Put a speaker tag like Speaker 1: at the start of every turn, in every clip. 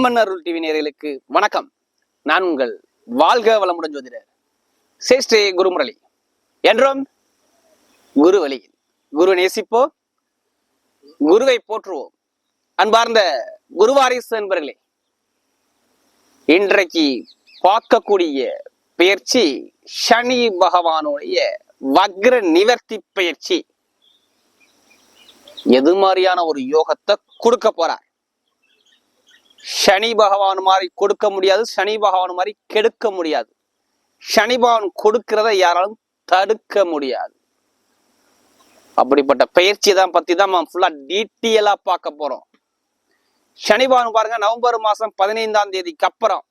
Speaker 1: அம்மன் அருள் TV நேர்களுக்கு வணக்கம். நான் உங்கள் வாழ்க வளமுடன் ஜோதிடர் சேஷ்டே குருமுரளி. என்றும் குரு வழியில் குரு நேசிப்போ குருவை போற்றுவோம். அன்பார்ந்த குருவாரிசு என்பர்களே இன்றைக்கு பார்க்கக்கூடிய பயிற்சி சனி பகவானுடைய வக்ர நிவர்த்தி பயிற்சி எது மாதிரியான ஒரு யோகத்தை கொடுக்க போறார்? சனி பகவான் மாதிரி கொடுக்க முடியாது சனி பகவான் மாதிரி கெடுக்க முடியாது. சனி பகவான் கொடுக்கிறத யாராலும் தடுக்க முடியாது. அப்படிப்பட்ட பயிற்சி தான் பத்தி தான் ஃபுல்லா டீட்டெயிலா பார்க்க போறோம். சனி பகவான் பாருங்க நவம்பர் மாசம் பதினைந்தாம் தேதிக்கு அப்புறம்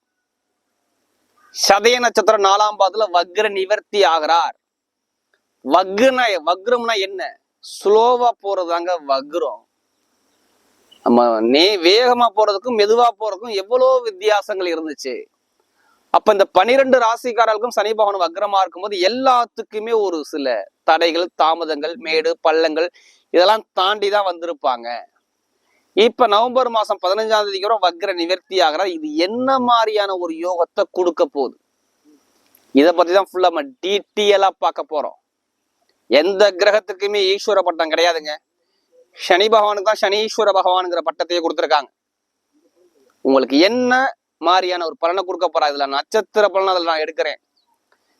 Speaker 1: சதய நட்சத்திரம் நாலாம் பாதத்துல வக்ர நிவர்த்தி ஆகிறார். வக்ரனா வக்ரம்னா என்ன? ஸ்லோவா போறதாங்க வக்ரம். நம்ம நே வேகமா போறதுக்கும் மெதுவா போறதுக்கும் எவ்வளோ வித்தியாசங்கள் இருந்துச்சு. அப்ப இந்த பனிரெண்டு ராசிக்காரர்களுக்கும் சனி பகவான் வக்ரமா இருக்கும்போது எல்லாத்துக்குமே ஒரு சில தடைகள் தாமதங்கள் மேடு பள்ளங்கள் இதெல்லாம் தாண்டி தான் வந்திருப்பாங்க. இப்ப நவம்பர் மாசம் பதினஞ்சாம் தேதிக்கு அப்புறம் வக்ர நிவர்த்தி ஆகிறார். இது என்ன மாதிரியான ஒரு யோகத்தை கொடுக்க போகுது? இதை பத்தி தான் ஃபுல்லா நம்ம டீட்டெயிலா பார்க்க போறோம். எந்த கிரகத்துக்குமே ஈஸ்வர பட்டம் கிடையாதுங்க. சனி பகவானுக்கு தான் சனீஸ்வர பகவானுங்கிற பட்டத்தையே கொடுத்துருக்காங்க. உங்களுக்கு என்ன மாதிரியான ஒரு பலனை கொடுக்க போறா? இதுல நட்சத்திர பலன் அதில் நான் எடுக்கிறேன்.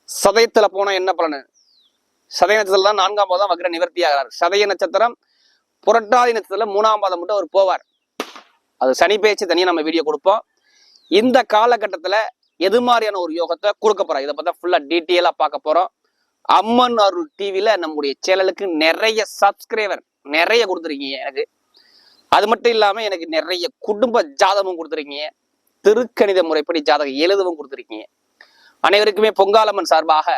Speaker 1: சதயத்துல போனா என்ன பலனு? சதய நட்சத்திரம் தான் நான்காம் பாதம் வக்ர நிவர்த்தி ஆகிறார். சதய நட்சத்திரம் புரட்டாதி நட்சத்திரத்துல மூணாம் பாதம் மட்டும் அவர் போவார். அது சனி பேச்சு தனியா நம்ம வீடியோ கொடுப்போம். இந்த காலகட்டத்துல எது மாதிரியான ஒரு யோகத்தை கொடுக்க போறோம் இதை பார்த்தா ஃபுல்லா டீட்டெயிலா பார்க்க போறோம். அம்மன் அருள் டிவியில நம்முடைய சேனலுக்கு நிறைய சப்ஸ்கிரைபர் நிறைய கொடுத்துருக்கீங்க எனக்கு. அது மட்டும் இல்லாம எனக்கு நிறைய குடும்ப ஜாதகமும் கொடுத்துருக்கீங்க. திருக்கணித முறைப்படி ஜாதகம் எழுதவும் கொடுத்துருக்கீங்க. அனைவருக்குமே பொங்காலம்மன் சார்பாக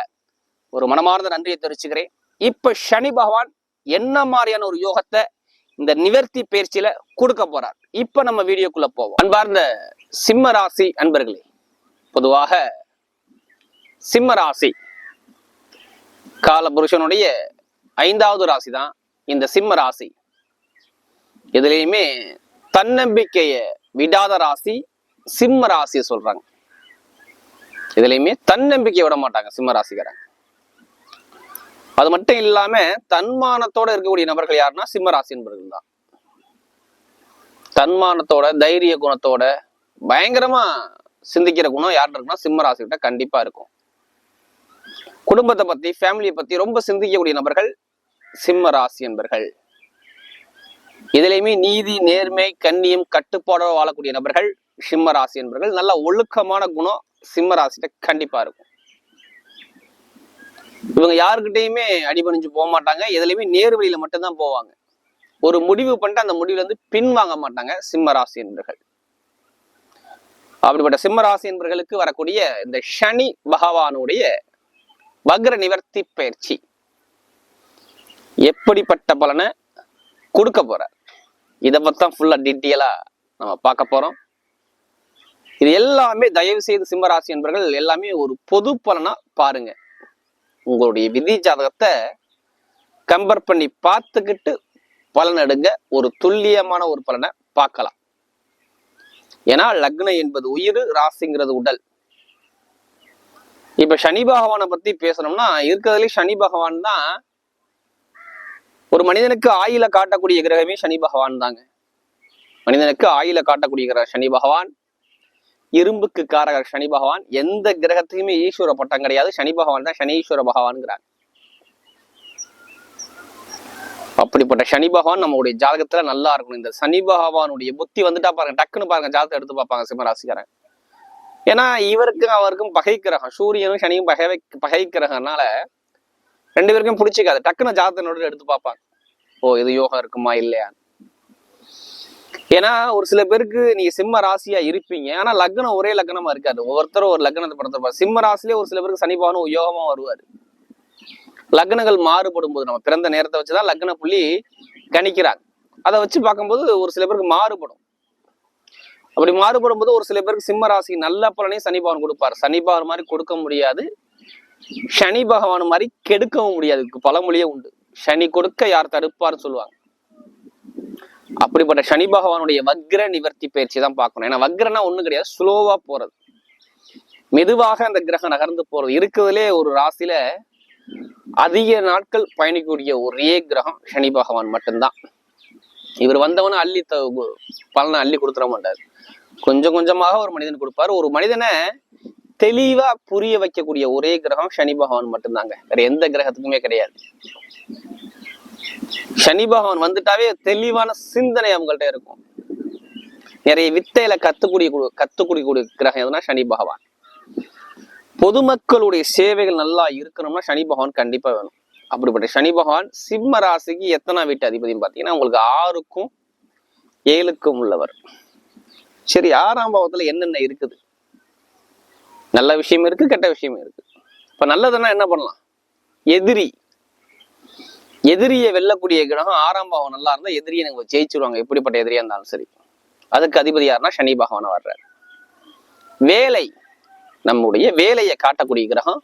Speaker 1: ஒரு மனமார்ந்த நன்றியை தெரிவிச்சுக்கிறேன். இப்ப சனி பகவான் என்ன மாதிரியான ஒரு யோகத்தை இந்த நிவர்த்தி பயிற்சியில கொடுக்க போறார்? இப்ப நம்ம வீடியோக்குள்ள போவோம். அன்பார்ந்த சிம்ம ராசி அன்பர்களே பொதுவாக சிம்ம ராசி கால புருஷனுடைய ஐந்தாவது ராசி தான் இந்த சிம்ம ராசி. இதுலயுமே தன்னம்பிக்கைய விடாத ராசி சிம்ம ராசியை சொல்றாங்க. இதுலயுமே தன்னம்பிக்கை விட மாட்டாங்க சிம்ம ராசிக்காரங்க. அது மட்டும் இல்லாம தன்மானத்தோட இருக்கக்கூடிய நபர்கள் யாருன்னா சிம்ம ராசி என்பர்கள் தான். தன்மானத்தோட தைரிய குணத்தோட பயங்கரமா சிந்திக்கிற குணம் யார்கிட்ட இருக்குன்னா சிம்ம ராசி கிட்ட கண்டிப்பா இருக்கும். குடும்பத்தை பத்தி ஃபேமிலியை பத்தி ரொம்ப சிந்திக்கக்கூடிய நபர்கள் சிம்ம ராசி என்பர்கள். இதுலையுமே நீதி நேர்மை கண்ணியம் கட்டுப்பாடோட வாழக்கூடிய நபர்கள் சிம்ம ராசி என்பர்கள். நல்ல ஒழுக்கமான குணம் சிம்ம ராசிட்ட கண்டிப்பா இருக்கும். இவங்க யாருக்கிட்டையுமே அடிபணிஞ்சு போக மாட்டாங்க. எதுலையுமே நேர் வழியில மட்டும்தான் போவாங்க. ஒரு முடிவு பண்ணிட்டு அந்த முடிவுல இருந்து பின் வாங்க மாட்டாங்க சிம்ம ராசி என்பர்கள். அப்படிப்பட்ட சிம்ம ராசி என்பர்களுக்கு வரக்கூடிய இந்த சனி பகவானுடைய வக்ர நிவர்த்தி பயிற்சி. எப்படிப்பட்ட பலனை கொடுக்க போறார்? இதை பத்தான் ஃபுல்லா டீட்டெயிலா நம்ம பார்க்க போறோம். இது எல்லாமே தயவு செய்து சிம்மராசி என்பர்கள் எல்லாமே ஒரு பொது பலனா பாருங்க. உங்களுடைய விதி ஜாதகத்தை கம்பேர் பண்ணி பார்த்துக்கிட்டு பலன் எடுங்க. ஒரு துல்லியமான ஒரு பலனை பார்க்கலாம். ஏன்னா லக்னம் என்பது உயிர் ராசிங்கிறது உடல். இப்ப சனி பகவானை பத்தி பேசணும்னா இருக்கிறதுலே சனி பகவான் தான் ஒரு மனிதனுக்கு ஆயில காட்டக்கூடிய கிரகமே சனி பகவான் தாங்க. மனிதனுக்கு ஆயில காட்டக்கூடிய கிரக சனி பகவான் இரும்புக்கு காரகர் சனி பகவான் எந்த கிரகத்துக்குமே ஈஸ்வர பட்டம் கிடையாது. சனி பகவான் தான் சனீஸ்வர பகவான்ங்கிறாங்க அப்படிப்பட்ட சனி பகவான் நம்மளுடைய ஜாதகத்துல நல்லா இருக்கணும். இந்த சனி பகவானுடைய புத்தி வந்துட்டா பாருங்க டக்குன்னு பாருங்க ஜாதகத்தை எடுத்து பார்ப்பாங்க சிம்மராசிக்காரன் ஏன்னா இவருக்கும் அவருக்கும் பகை கிரகம். சூரியனும் சனியும் பகை பகை கிரகம்னால ரெண்டு பேருக்கும் பிடிச்சிக்காது. டக்குன்னு ஜாதகத்தினோட எடுத்து பார்ப்பாங்க. ஓ இது யோகா இருக்குமா இல்லையா? ஏன்னா ஒரு சில பேருக்கு நீங்க சிம்ம ராசியா இருப்பீங்க. ஆனா லக்னம் ஒரே லக்னமா இருக்காது. ஒவ்வொருத்தரும் ஒரு லக்னத்தை படுத்திருப்பாங்க சிம்ம ராசிலே ஒரு சில பேருக்கு சனிபாவனும் யோகமா வருவாரு. லக்னங்கள் மாறுபடும் போது நம்ம பிறந்த நேரத்தை வச்சுதான் லக்ன புள்ளி கணிக்கிறாங்க. அதை வச்சு பார்க்கும்போது ஒரு சில பேருக்கு மாறுபடும். அப்படி மாறுபடும் போது ஒரு சில பேருக்கு சிம்ம ராசி நல்ல பலனையும் சனிபாவன் கொடுப்பாரு. சனிபாவன் மாதிரி கொடுக்க முடியாது. சனி பகவான் மாதிரி கெடுக்கவும் முடியாது. பழமொழியே உண்டு. சனி கொடுக்க யார் தடுப்பார்னு சொல்லுவாங்க. அப்படிப்பட்ட சனி பகவானுடைய வக்ர நிவர்த்தி பயிற்சி தான் பார்க்கணும். ஏன்னா வக்ரனா ஒண்ணும் கிடையாது. ஸ்லோவா போறது. மெதுவாக அந்த கிரகம் நகர்ந்து போறது. இருக்கிறதுலே ஒரு ராசியில அதிக நாட்கள் பயணிக்கக்கூடிய ஒரே கிரகம் சனி பகவான் மட்டும்தான். இவர் வந்தவன அள்ளி த பலனை அள்ளி கொடுத்துட மாட்டார். கொஞ்சம் கொஞ்சமாக ஒரு மனிதன் கொடுப்பாரு. ஒரு மனிதனை தெளிவா புரிய வைக்கக்கூடிய ஒரே கிரகம் சனி பகவான் மட்டும்தாங்க. வேற எந்த கிரகத்துக்குமே கிடையாது. சனி பகவான் வந்துட்டாவே தெளிவான சிந்தனை அவங்கள்ட்ட இருக்கும். நிறைய வித்தையில கத்துக்கூடிய கத்துக்கூடிய கிரகம் எதுனா சனி பகவான். பொதுமக்களுடைய சேவைகள் நல்லா இருக்கணும்னா சனி பகவான் கண்டிப்பா வேணும். அப்படிப்பட்ட சனி பகவான் சிம்ம ராசிக்கு எத்தனை வீட்டு அதிபதினு பாத்தீங்கன்னா உங்களுக்கு ஆறுக்கும் ஏழுக்கும் உள்ளவர். சரி ஆறாம் பாவத்துல என்னென்ன இருக்குது? நல்ல விஷயம் இருக்குது கெட்ட விஷயம் இருக்குது இப்போ நல்லதுன்னா என்ன பண்ணலாம்? எதிரி. எதிரியை வெல்லக்கூடிய கிரகம் ஆறாம் பாவம் நல்லா இருந்தால் எதிரியை நாங்கள் ஜெயிச்சிருவாங்க. எப்படிப்பட்ட எதிரியாக இருந்தாலும் சரி. அதுக்கு அதிபதி யாருன்னா சனி பகவானை வர்றார். வேலை. நம்முடைய வேலையை காட்டக்கூடிய கிரகம்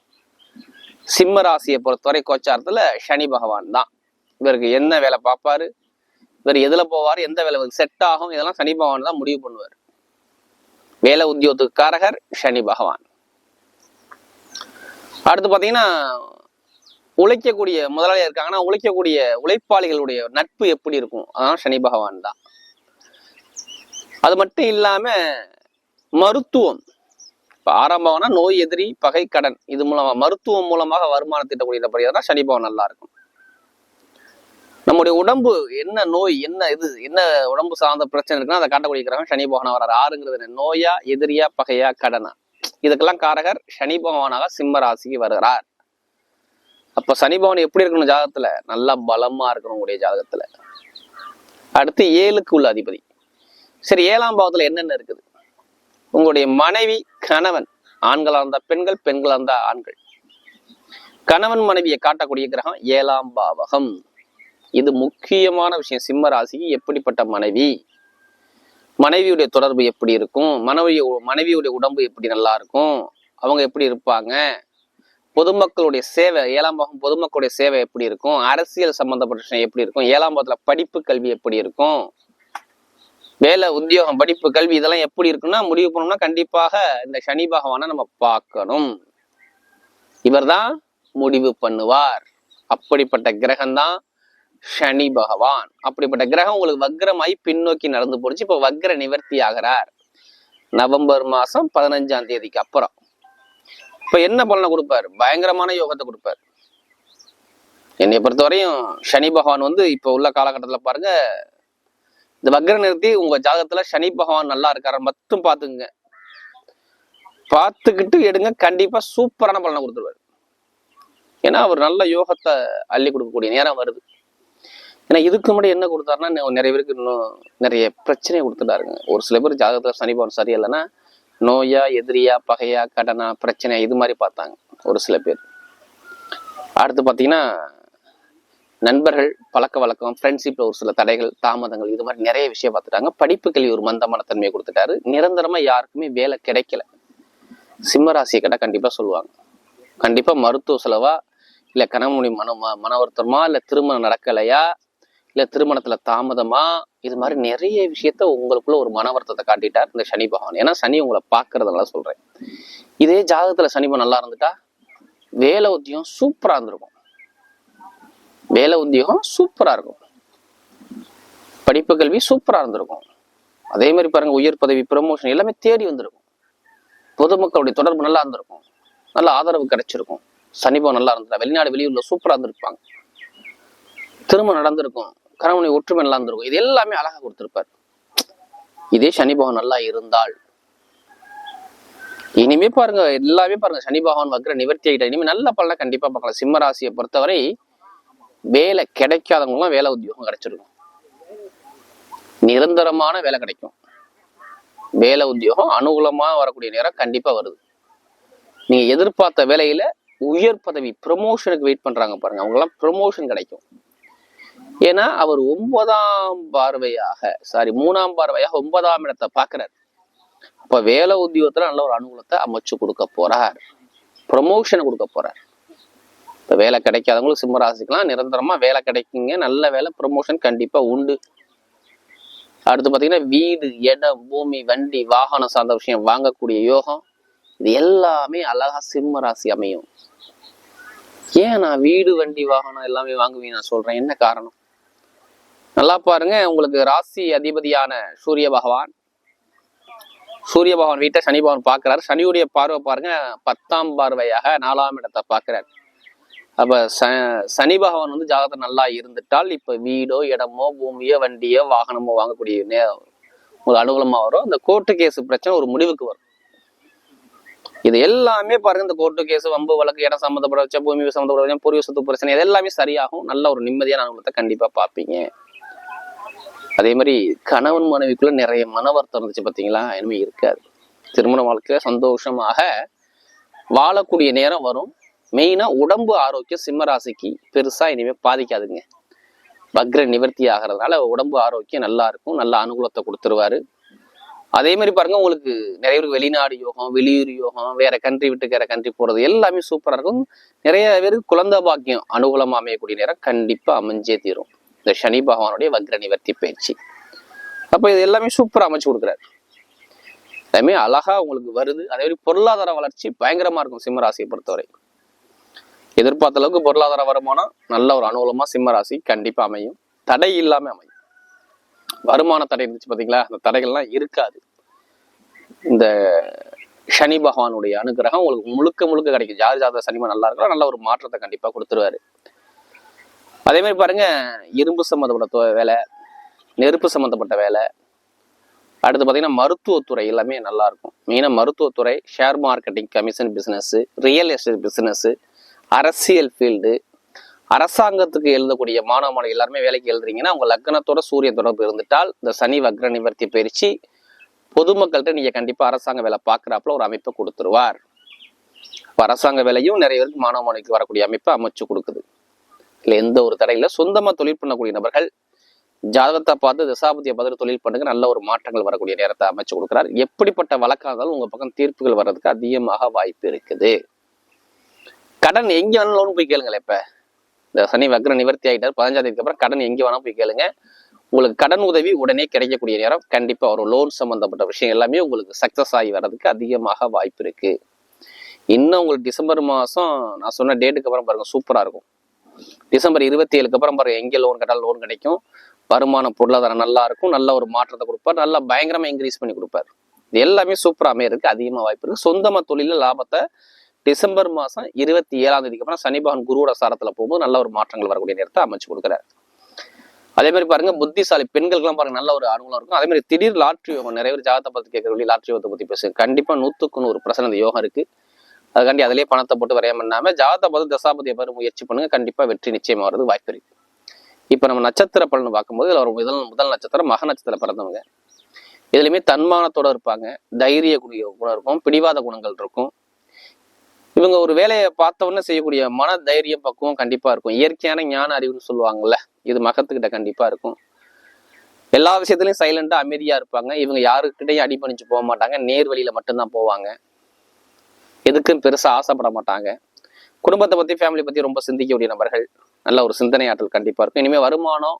Speaker 1: சிம்ம ராசியை பொறுத்தவரை கோச்சாரத்தில் சனி பகவான் தான். இவருக்கு என்ன வேலை பார்ப்பாரு? இவர் எதில் போவார்? எந்த வேலை செட் ஆகும்? இதெல்லாம் சனி பகவான் தான் முடிவு பண்ணுவார். வேலை உத்தியோகத்துக்காரகர் சனி பகவான். அடுத்து பாத்தீங்கன்னா உழைக்கக்கூடிய முதலாளியா இருக்காங்கன்னா உழைக்கக்கூடிய உழைப்பாளிகளுடைய நட்பு எப்படி இருக்கும்? அதான் சனி பகவான் தான். அது மட்டும் இல்லாம மருத்துவம். இப்ப ஆரம்பம்னா நோய் எதிரி பகை கடன். இது மூலமா மருத்துவம் மூலமாக வருமானம் திட்டக்கூடிய தான் சனி பகவான் நல்லா இருக்கும். நம்முடைய உடம்பு என்ன நோய் என்ன இது என்ன உடம்பு சார்ந்த பிரச்சனை இருக்குன்னா அதை காட்டக்கூடிய கிரகம் சனி பகவான் வர்றாரு. ஆறுங்கிறது நோயா எதிரியா பகையா கடனா? இதுக்கெல்லாம் காரகர் சனி பகவானாக சிம்ம ராசிக்கு வருகிறார். அப்ப சனி பகவான் எப்படி இருக்கணும் ஜாதகத்துல? நல்லா பலமா இருக்கணும் உடைய ஜாதகத்துல. அடுத்து ஏழுக்கு உள்ள அதிபதி. சரி ஏழாம் பாவத்துல என்னென்ன இருக்குது? உங்களுடைய மனைவி கணவன் ஆண்களாக இருந்தா பெண்கள் பெண்களாக இருந்தா ஆண்கள். கணவன் மனைவியை காட்டக்கூடிய கிரகம் ஏழாம் பாவகம். இது முக்கியமான விஷயம். சிம்ம ராசிக்கு எப்படிப்பட்ட மனைவி? மனைவியுடைய தொடர்பு எப்படி இருக்கும்? மனைவி மனைவியுடைய உடம்பு எப்படி நல்லா இருக்கும்? அவங்க எப்படி இருப்பாங்க? பொதுமக்களுடைய சேவை ஏழாம் பாகம் பொதுமக்களுடைய சேவை எப்படி இருக்கும்? அரசியல் சம்பந்தப்பட்ட விஷயம் எப்படி இருக்கும்? ஏழாம் பாகத்துல படிப்பு கல்வி எப்படி இருக்கும்? வேலை உத்தியோகம் படிப்பு கல்வி இதெல்லாம் எப்படி இருக்குன்னா முடிவு பண்ணோம்னா கண்டிப்பாக இந்த சனி பகவானை நம்ம பார்க்கணும். இவர்தான் முடிவு பண்ணுவார். அப்படிப்பட்ட கிரகம் தான் சனி பகவான். அப்படிப்பட்ட கிரகம் உங்களுக்கு வக்ரமாய் பின்னோக்கி நடந்து போச்சு இப்ப வக்ர நிவர்த்தி ஆகிறார். நவம்பர் மாசம் பதினஞ்சாம் தேதிக்கு அப்புறம். இப்ப என்ன பலனை கொடுப்பார்? பயங்கரமான யோகத்தை கொடுப்பார். என்னை பொறுத்தவரையும் சனி பகவான் வந்து இப்ப உள்ள காலகட்டத்துல பாருங்க இந்த வக்ர நிறுத்தி உங்க ஜாதகத்துல சனி பகவான் நல்லா இருக்காரு மட்டும் பாத்துக்குங்க பார்த்துக்கிட்டு எடுங்க. கண்டிப்பா சூப்பரான பலனை கொடுத்துருவாரு. ஏன்னா அவர் நல்ல யோகத்தை அள்ளி கொடுக்கக்கூடிய நேரம் வருது. ஏன்னா இதுக்கு முன்னாடி என்ன கொடுத்தாருன்னா நிறைய பேருக்கு இன்னும் நிறைய பிரச்சனையை கொடுத்துட்டாருங்க. ஒரு சில பேர் ஜாதகத்தில் சனிபவன் சரியில்லைன்னா நோயா எதிரியா பகையா கடனா பிரச்சனை இது மாதிரி பார்த்தாங்க ஒரு சில பேர். அடுத்து பார்த்தீங்கன்னா நண்பர்கள் பழக்க வழக்கம் ஃப்ரெண்ட்ஷிப்பில் ஒரு சில தடைகள் தாமதங்கள் இது மாதிரி நிறைய விஷயம் பார்த்துட்டாங்க. படிப்பு கல்வி ஒரு மந்தமான தன்மையை கொடுத்துட்டாரு. நிரந்தரமாக யாருக்குமே வேலை கிடைக்கல. சிம்மராசியை கேட்டால் கண்டிப்பாக சொல்லுவாங்க. கண்டிப்பாக மருத்துவ செலவா இல்லை கணவனுடைய மன மன வருத்தமா இல்லை திருமணம் நடக்கலையா இல்ல திருமணத்துல தாமதமா? இது மாதிரி நிறைய விஷயத்த உங்களுக்குள்ள ஒரு மனவர்த்தத்தை காட்டிட்டார் இந்த சனி பகவான். ஏன்னா சனி உங்களை பாக்குறதுனால சொல்றேன். இதே ஜாதகத்துல சனி நல்லா இருந்துட்டா? வேலை உத்தியம் சூப்பரா இருந்திருக்கும். வேலை உத்தியோகம் சூப்பரா இருக்கும். படிப்பு கல்வி சூப்பரா இருந்திருக்கும். அதே மாதிரி பாருங்க உயர் பதவி ப்ரமோஷன் எல்லாமே தேடி வந்திருக்கும். பொதுமக்களுடைய தொடர்பு நல்லா இருந்திருக்கும். நல்ல ஆதரவு கிடைச்சிருக்கும். சனிபம் நல்லா இருந்தா வெளிநாடு வெளியூர்ல சூப்பரா இருந்திருப்பாங்க. திருமணம் நடந்திருக்கும். கணவனை ஒற்றுமை நல்லா இருந்திருக்கும் இது எல்லாமே அழகா கொடுத்துருப்பார். இதே சனி பகவான் நல்லா இருந்தால். இனிமே பாருங்க எல்லாமே பாருங்க. சனி பகவான் வக்ர நிவர்த்தி ஆகிட்ட இனிமே நல்ல பலனை கண்டிப்பா பார்க்கலாம். சிம்ம ராசியை பொறுத்தவரை வேலை கிடைக்காதவங்களாம் வேலை உத்தியோகம் கிடைச்சிருக்கும். நிரந்தரமான வேலை கிடைக்கும். வேலை உத்தியோகம் அனுகூலமா வரக்கூடிய நேரம் கண்டிப்பா வருது. நீங்க எதிர்பார்த்த வேலையில உயர் பதவி ப்ரமோஷனுக்கு வெயிட் பண்றாங்க பாருங்க. அவங்கெல்லாம் ப்ரமோஷன் கிடைக்கும். ஏன்னா அவர் ஒன்பதாம் பார்வையாக சாரி மூணாம் பார்வையாக ஒன்பதாம் இடத்தை பார்க்கிறார். அப்ப வேலை உத்தியோகத்துல நல்ல ஒரு அனுகூலத்தை அமைச்சு கொடுக்க போறார். ப்ரொமோஷன் கொடுக்க போறார். இப்போ வேலை கிடைக்காதவங்களுக்கு சிம்மராசிக்கலாம் நிரந்தரமா வேலை கிடைக்குங்க. நல்ல வேலை ப்ரொமோஷன் கண்டிப்பா உண்டு. அடுத்து பார்த்தீங்கன்னா வீடு இடம் பூமி வண்டி வாகனம் சார்ந்த விஷயம் வாங்கக்கூடிய யோகம் இது எல்லாமே அழகா சிம்ம ராசி அமையும். ஏன் நான் வீடு வண்டி வாகனம் எல்லாமே வாங்குவேன் நான் சொல்றேன்? என்ன காரணம்? நல்லா பாருங்க. உங்களுக்கு ராசி அதிபதியான சூரிய பகவான். சூரிய பகவான் வீட்டை சனி பகவான் பார்க்குறாரு. சனியுடைய பார்வை பாருங்க பத்தாம் பார்வையாக நாலாம் இடத்தை பார்க்கிறார். அப்போ ச சனி பகவான் வந்து ஜாதகத்தை நல்லா இருந்துட்டால் இப்போ வீடோ இடமோ பூமியோ வண்டியோ வாகனமோ வாங்கக்கூடிய நே ஒரு வரும். அந்த கோர்ட்டு கேஸ் பிரச்சனை ஒரு முடிவுக்கு வரும். இது எல்லாமே பாருங்க இந்த கோர்ட்டு கேஸ் வம்பு வழக்கு இடம் சம்மந்தப்பட வச்சா பூமி சம்மந்தப்பட வச்சா பூர்வீக சொத்து பிரச்சனை இது எல்லாமே சரியாகும். நல்ல ஒரு நிம்மதியான அனுகூலத்தை கண்டிப்பாக பார்ப்பீங்க. அதே மாதிரி கணவன் மனைவிக்குள்ள நிறைய மன வருத்தம் இருந்துச்சு பார்த்தீங்களா இனிமேல் இருக்காது. திருமண வாழ்க்கையில சந்தோஷமாக வாழக்கூடிய நேரம் வரும். மெயினாக உடம்பு ஆரோக்கியம் சிம்மராசிக்கு பெருசாக இனிமேல் பாதிக்காதுங்க. வக்ர நிவர்த்தி ஆகிறதுனால உடம்பு ஆரோக்கியம் நல்லா இருக்கும். நல்ல அனுகூலத்தை கொடுத்துருவாரு. அதே மாதிரி பாருங்க உங்களுக்கு நிறைய பேருக்கு வெளிநாடு யோகம் வெளியூர் யோகம் வேற கண்ட்ரி விட்டு வேற கண்ட்ரி போறது எல்லாமே சூப்பராக இருக்கும். நிறைய பேருக்கு குழந்தை பாக்கியம் அனுகூலமாக அமையக்கூடிய நேரம் கண்டிப்பாக அமைஞ்சே தீரும். இந்த சனி பகவானுடைய வக்ர நிவர்த்தி பயிற்சி. அப்ப இது எல்லாமே சூப்பரா அமைச்சு கொடுக்குறாரு. எல்லாமே அழகா உங்களுக்கு வருது. அதே மாதிரி பொருளாதார வளர்ச்சி பயங்கரமா இருக்கும் சிம்மராசியை பொறுத்தவரை. எதிர்பார்த்த அளவுக்கு பொருளாதார வருமானம் நல்ல ஒரு அனுகூலமா சிம்மராசி கண்டிப்பா அமையும். தடை இல்லாம அமையும். வருமான தடை இருந்துச்சு பாத்தீங்களா? அந்த தடைகள்லாம் இருக்காது. இந்த சனி பகவானுடைய அனுகிரகம் உங்களுக்கு முழுக்க முழுக்க கிடைக்கும். ஜாதி ஜாத சனிமா நல்லா இருக்கலாம். நல்ல ஒரு மாற்றத்தை கண்டிப்பா கொடுத்துருவாரு. அதே மாதிரி பாருங்க இரும்பு சம்மந்தப்பட்ட வேலை நெருப்பு சம்மந்தப்பட்ட வேலை. அடுத்து பார்த்தீங்கன்னா மருத்துவத்துறை எல்லாமே நல்லா இருக்கும் மெயினாக மருத்துவத்துறை share marketing commission business real estate business அரசியல் ஃபீல்டு அரசாங்கத்துக்கு எழுதக்கூடிய மாணவ மாணவி எல்லாருமே வேலைக்கு எழுதுறீங்கன்னா உங்கள் லக்னத்தோட சூரிய தொடர்பு இருந்துட்டால் இந்த சனி வக்ர நிவர்த்தி பயிற்சி பொதுமக்கள்கிட்ட நீங்கள் கண்டிப்பாக அரசாங்க வேலை பார்க்குறாப்புல ஒரு அமைப்பை கொடுத்துருவார். அரசாங்க வேலையும் நிறைய பேருக்கு மாணவ மாணவிக்கு வரக்கூடிய அமைப்பை அமைச்சு கொடுக்குது. இல்லை எந்த ஒரு தடையில சொந்தமாக தொழில் பண்ணக்கூடிய நபர்கள் ஜாதகத்தை பார்த்து திசாபதியை பார்த்து தொழில் பண்ணுங்க. நல்ல ஒரு மாற்றங்கள் வரக்கூடிய நேரத்தை அமைச்சு கொடுக்குறார். எப்படிப்பட்ட வழக்காக இருந்தாலும் உங்கள் பக்கம் தீர்ப்புகள் வர்றதுக்கு அதிகமாக வாய்ப்பு இருக்குது. கடன் எங்கே வேணாலும் லோன் போய் கேளுங்களேன் இப்போ. இந்த சனி வக்ர நிவர்த்தி ஆகிட்டார் பதினஞ்சாம் தேதிக்கு அப்புறம் கடன் எங்கே வேணாலும் போய் கேளுங்க. உங்களுக்கு கடன் உதவி உடனே கிடைக்கக்கூடிய நேரம். கண்டிப்பாக ஒரு லோன் சம்பந்தப்பட்ட விஷயம் எல்லாமே உங்களுக்கு சக்ஸஸ் ஆகி வர்றதுக்கு அதிகமாக வாய்ப்பு இருக்குது இன்னும் உங்களுக்கு டிசம்பர் மாதம் நான் சொன்ன டேட்டுக்கு அப்புறம் பாருங்க சூப்பராக இருக்கும். டிசம்பர் இருபத்தி ஏழுக்கு அப்புறம் பாருங்க எங்கே லோன் கேட்டால் லோன் கிடைக்கும். வருமானம் பொருளாதாரம் நல்லா இருக்கும் நல்ல ஒரு மாற்றத்தை கொடுப்பார் நல்லா பயங்கரமா இன்க்ரீஸ் பண்ணி கொடுப்பார். இது எல்லாமே சூப்பரா அமையறதுக்கு அதிகமாக வாய்ப்பு இருக்கு. சொந்தமா தொழிலில் லாபத்தை டிசம்பர் மாசம் இருபத்தி ஏழாம் தேதிக்கு அப்புறம் சனிபகன் குருவோட சாரத்துல போகும்போது நல்ல ஒரு மாற்றங்கள் வரக்கூடிய நேரத்தை அமைச்சு கொடுக்குறாரு. அதே மாதிரி பாருங்க புத்திசாலி பெண்களுக்கெல்லாம் பாருங்க நல்ல ஒரு அனுகூலம் இருக்கும். அதே மாதிரி திடீர் லாட்ரி யோகம் நிறைய பேர் ஜாதகத்தை பத்தி கேட்கறவங்க லாட்ரி யோகத்தை பத்தி பேசுங்க. கண்டிப்பா நூத்துக்கு நூறு பிரசன யோகம் இருக்கு. அதுக்காண்டி அதிலேயே பணத்தை போட்டு வரையாம இல்லாமல் ஜாதகத்தை பார்த்து தசாபதியை பாரு முயற்சி பண்ணுங்க. கண்டிப்பாக வெற்றி நிச்சயமாக வரது வாய்ப்பு இருக்கு. இப்போ நம்ம நட்சத்திர பலன் பார்க்கும்போது இதில் ஒரு முதல் முதல் நட்சத்திரம் மக நட்சத்திரம் பிறந்தவங்க இதுலையுமே தன்மானத்தோடு இருப்பாங்க. தைரிய குடிய குணம் இருக்கும். பிடிவாத குணங்கள் இருக்கும். இவங்க ஒரு வேலையை பார்த்த செய்யக்கூடிய மன தைரியம் பக்குவம் கண்டிப்பாக இருக்கும். இயற்கையான ஞான அறிவுன்னு சொல்லுவாங்கல்ல இது மகத்துக்கிட்ட கண்டிப்பாக இருக்கும். எல்லா விஷயத்துலையும் சைலண்டாக அமைதியாக இருப்பாங்க. இவங்க யாருக்கிட்டையும் அடிபணிச்சு போக மாட்டாங்க. நேர் வழியில் மட்டும்தான் போவாங்க. எதுக்குன்னு பெருசா ஆசைப்பட மாட்டாங்க. குடும்பத்தை பத்தி ஃபேமிலி பத்தி ரொம்ப சிந்திக்கக்கூடிய நபர்கள். நல்ல ஒரு சிந்தனை ஆற்றல் கண்டிப்பா இருக்கும். இனிமேல் வருமானம்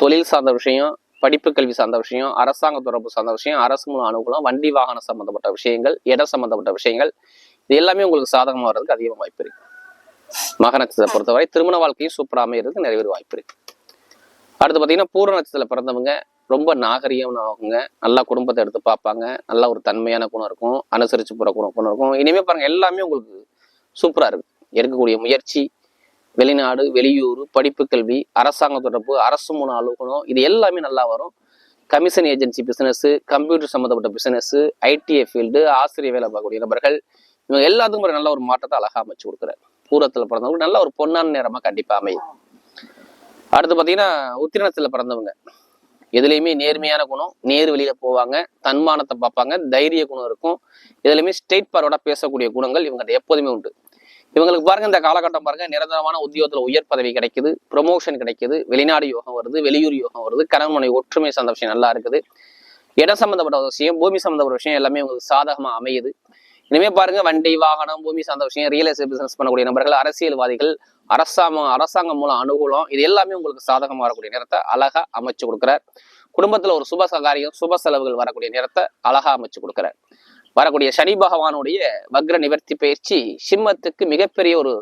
Speaker 1: தொழில் சார்ந்த விஷயம் படிப்பு கல்வி சார்ந்த விஷயம் அரசாங்க தொடர்பு சார்ந்த விஷயம் அரசு மூலம் அனுகூலம் வண்டி வாகனம் சம்பந்தப்பட்ட விஷயங்கள் இடம் சம்பந்தப்பட்ட விஷயங்கள் இது எல்லாமே உங்களுக்கு சாதகமா வர்றதுக்கு அதிகமாக வாய்ப்பு இருக்கு. மக நட்சத்திரத்தை பொறுத்தவரை திருமண வாழ்க்கையும் சூப்பராக அமையிறதுக்கு நிறைய பேர் வாய்ப்பு இருக்கு. அடுத்து பாத்தீங்கன்னா பூர்ண நட்சத்திரத்தில் பிறந்தவங்க ரொம்ப நாகரிகமாகுங்க நல்லா குடும்பத்தை எடுத்து பார்ப்பாங்க நல்ல ஒரு தன்மையான குணம் இருக்கும் அனுசரித்து போகிற குணம் குணம் இருக்கும். இனிமே பாருங்க எல்லாமே உங்களுக்கு சூப்பரா இருக்கு. எடுக்கக்கூடிய முயற்சி வெளிநாடு வெளியூர் படிப்பு கல்வி அரசாங்க தொடர்பு அரசு மூணு அலுவலகம் இது எல்லாமே நல்லா வரும். கமிஷன் ஏஜென்சி பிசினஸ் கம்ப்யூட்டர் சம்மந்தப்பட்ட பிசினஸ் ஐடிஐ ஃபீல்டு ஆசிரியர் வேலை பார்க்கக்கூடிய நபர்கள் இவங்க எல்லாத்துக்கும் ஒரு நல்ல ஒரு மாற்றத்தை அழகா அமைச்சு கொடுக்குறாரு. பூரத்துல பிறந்தவங்க நல்ல ஒரு பொன்னான நேரமா கண்டிப்பா அமையும். அடுத்து பாத்தீங்கன்னா உத்திரணத்தில் பிறந்தவங்க. எதுலேயுமே நேர்மையான குணம் நேர் வெளியில போவாங்க தன்மானத்தை பார்ப்பாங்க தைரிய குணம் இருக்கும். எதுலையுமே ஸ்டேட் பார்வோட பேசக்கூடிய குணங்கள் இவங்ககிட்ட எப்போதுமே உண்டு. இவங்களுக்கு பாருங்க இந்த காலகட்டம் பாருங்க நிரந்தரமான உத்தியோகத்துல உயர் பதவி கிடைக்குது ப்ரொமோஷன் கிடைக்குது வெளிநாடு யோகம் வருது வெளியூர் யோகம் வருது கரண்மனை ஒற்றுமை சார்ந்த விஷயம் நல்லா இருக்குது. இடம் சம்பந்தப்பட்ட விஷயம் பூமி சம்பந்தப்பட்ட விஷயம் எல்லாமே உங்களுக்கு சாதகமா அமையுது. இனிமே பாருங்க வண்டி வாகனம் பூமி சார்ந்த விஷயம் ரியல் எஸ்டேட் பிசினஸ் பண்ணக்கூடிய நபர்கள் அரசியல்வாதிகள் அரசாங்கம் அரசாங்கம் மூலம் அனுகூலம் இது எல்லாமே உங்களுக்கு சாதகமாக வரக்கூடிய நேரத்தை அழகா அமைச்சு கொடுக்குறார். குடும்பத்துல ஒரு சுப சகாரியம் சுப செலவுகள் வரக்கூடிய நேரத்தை அழகா அமைச்சு கொடுக்குறார். வரக்கூடிய சனி பகவானுடைய வக்ர நிவர்த்தி பயிற்சி சிம்மத்துக்கு மிகப்பெரிய ஒரு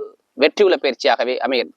Speaker 1: வெற்றியுள்ள பயிற்சியாகவே அமைகிறது